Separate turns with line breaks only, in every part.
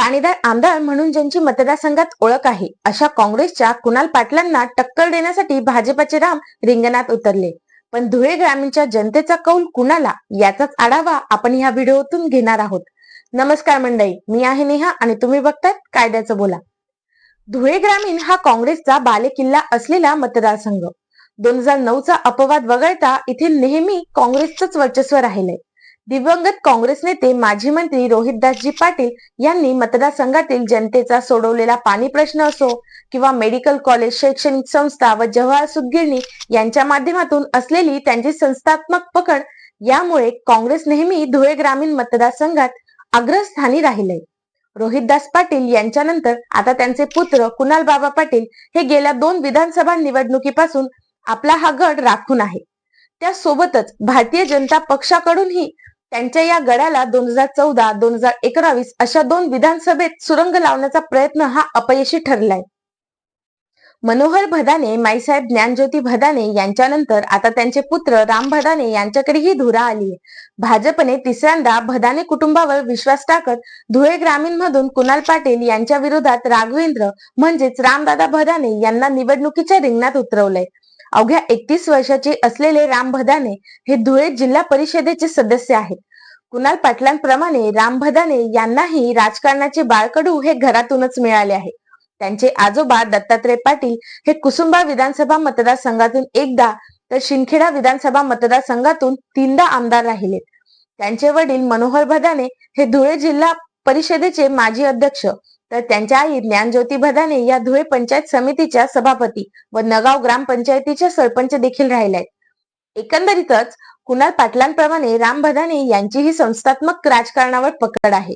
पाणीदार आमदार म्हणून ज्यांची मतदारसंघात ओळख आहे अशा काँग्रेसच्या कुणाल पाटलांना टक्कर देण्यासाठी भाजपचे राम रिंगणात उतरले. पण धुळे ग्रामीणच्या जनतेचा कौल कुणाला याचाच आढावा आपण या व्हिडिओतून घेणार आहोत. नमस्कार मंडळी मी आहे नेहा आणि तुम्ही बघतात कायद्याचं बोला. धुळे ग्रामीण हा काँग्रेसचा बालेकिल्ला असलेला मतदारसंघ. दोन हजार नऊचा अपवाद वगळता इथे नेहमी काँग्रेसचंच वर्चस्व राहिलंय. दिवंगत काँग्रेस नेते माजी मंत्री रोहितदासजी पाटील यांनी मतदारसंघातील जनतेचा सोडवलेला पाणी प्रश्न असो किंवा मेडिकल कॉलेज शैक्षणिक संस्था व जवाहर सुतगिरणी यांच्या माध्यमातून असलेली त्यांची संस्थात्मक पकड यामुळे काँग्रेस नेहमी धुळे ग्रामीण मतदारसंघात अग्रस्थानी राहिले रोहितदास पाटील यांच्यानंतर आता त्यांचे पुत्र कुणाल बाबा पाटील हे गेल्या दोन विधानसभा निवडणुकीपासून आपला हा गड राखून आहे. त्यासोबतच भारतीय जनता पक्षाकडूनही त्यांच्या या गडाला दोन हजार चौदा दोन हजार एकोणावीस अशा दोन विधानसभेत सुरंग लावण्याचा प्रयत्न हा अपयशी ठरलाय. मनोहर भदाने माईसाहेब ज्ञानज्योती भदाने यांच्यानंतर आता त्यांचे पुत्र राम भदाने यांच्याकडेही धुरा आली भाजपने तिसऱ्यांदा भदाने कुटुंबावर विश्वास टाकत धुळे ग्रामीण मधून कुणाल पाटील यांच्या विरोधात राघवेंद्र म्हणजेच रामदादा भदाने यांना निवडणुकीच्या रिंगणात उतरवलंय. अवघ्या एकतीस वर्षाचे असलेले राम भदाने हे धुळे जिल्हा परिषदेचे सदस्य आहेत. कुणाल पाटलांप्रमाणे राम भदाने यांनाही राजकारणाचे बाळकडू हे घरातूनच मिळाले आहे. त्यांचे आजोबा दत्तात्रय पाटील हे कुसुंबा विधानसभा मतदारसंघातून एकदा तर शिंदखेडा विधानसभा मतदारसंघातून तीनदा आमदार राहिलेत. त्यांचे वडील मनोहर भदाने हे धुळे जिल्हा परिषदेचे माजी अध्यक्ष तर त्यांच्या आई ज्ञानज्योती भदाने या धुळे पंचायत समितीच्या सभापती व नगाव ग्रामपंचायतीच्या सरपंच देखील राहिल्या एकंदरीतच कुणाल पाटलांप्रमाणे राम भदाने यांचीही संस्थात्मक राजकारणावर पकड आहे.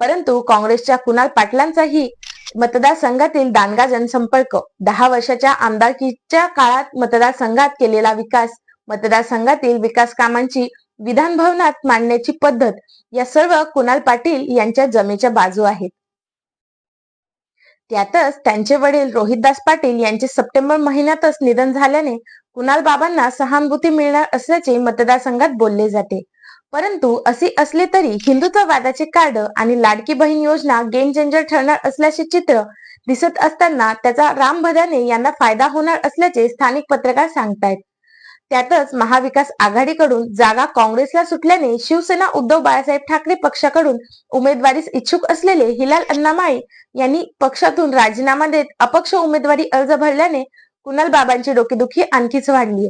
परंतु काँग्रेसच्या कुणाल पाटलांचाही मतदारसंघातील दानगा जनसंपर्क दहा वर्षाच्या आमदारकीच्या काळात मतदारसंघात केलेला विकास मतदारसंघातील विकास कामांची विधान भवनात मांडण्याची पद्धत या सर्व कुणाल पाटील यांच्या जमेच्या बाजू आहेत. त्यातच त्यांचे वडील रोहितदास पाटील यांचे सप्टेंबर महिन्यातच निधन झाल्याने कुणाल बाबांना सहानुभूती मिळणार असल्याचे मतदारसंघात बोलले जाते. परंतु असे असले तरी हिंदुत्ववादाचे कार्ड आणि लाडकी बहीण योजना गेम चेंजर ठरणार असल्याचे चित्र दिसत असताना त्याचा राम भदाने यांना फायदा होणार असल्याचे स्थानिक पत्रकार सांगतायत. त्यातच महाविकास आघाडीकडून जागा काँग्रेसला सुटल्याने शिवसेना उद्धव बाळासाहेब ठाकरे पक्षाकडून उमेदवारीस इच्छुक असलेले हिलाल अण्णामाळी यांनी पक्षातून राजीनामा देत अपक्ष उमेदवारी अर्ज भरल्याने कुणाल बाबांची डोकेदुखी आणखीच वाढली.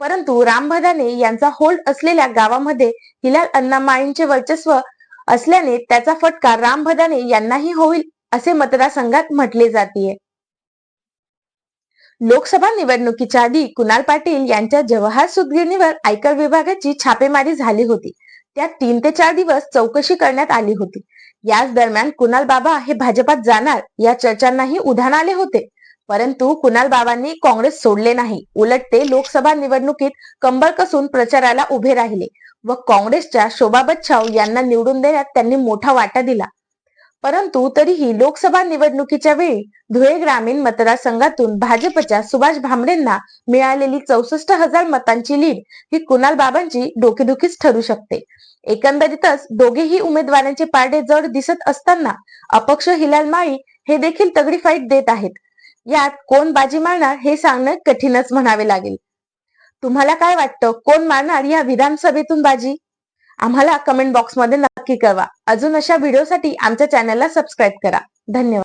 परंतु राम भदाने यांचा होल्ड असलेल्या गावामध्ये हिलाल अण्णामाळींचे वर्चस्व असल्याने त्याचा फटका राम भदाने यांनाही होईल असे मतदारसंघात म्हटले जाते लोकसभा निवडणुकीच्या आधी कुणाल पाटील यांच्या जवाहर सुदगिरणीवर आयकर विभागाची छापेमारी झाली होती. त्यात तीन ते चार दिवस चौकशी करण्यात आली होती. याच दरम्यान कुणाल बाबा हे भाजपात जाणार या चर्चांनाही उधाण आले होते. परंतु कुणाल बाबांनी काँग्रेस सोडले नाही. उलट ते लोकसभा निवडणुकीत कंबर कसून प्रचाराला उभे राहिले व काँग्रेसच्या शोभा बच्छाव यांना निवडून देण्यात त्यांनी मोठा वाटा दिला. परंतु तरीही लोकसभा निवडणुकीच्या वेळी धुळे ग्रामीण मतदारसंघातून भाजपच्या सुभाष भामरेंना मिळालेली चौसष्ट हजार मतांची लीड ही कुणाल बाबांची डोकेदुखीच ठरू शकते. एकंदरीतच दोघेही उमेदवारांचे पारडे जड दिसत असताना अपक्ष हिलाल माळी हे देखील तगडी फाईट देत आहेत. यात कोण बाजी मारणार हे सांगणं कठीणच म्हणावे लागेल. तुम्हाला काय वाटतं? कोण मारणार या विधानसभेतून बाजी? आम्हाला कमेंट बॉक्समध्ये नक्की कळवा. अजून अशा व्हिडिओसाठी आमच्या चॅनलला सबस्क्राईब करा. धन्यवाद.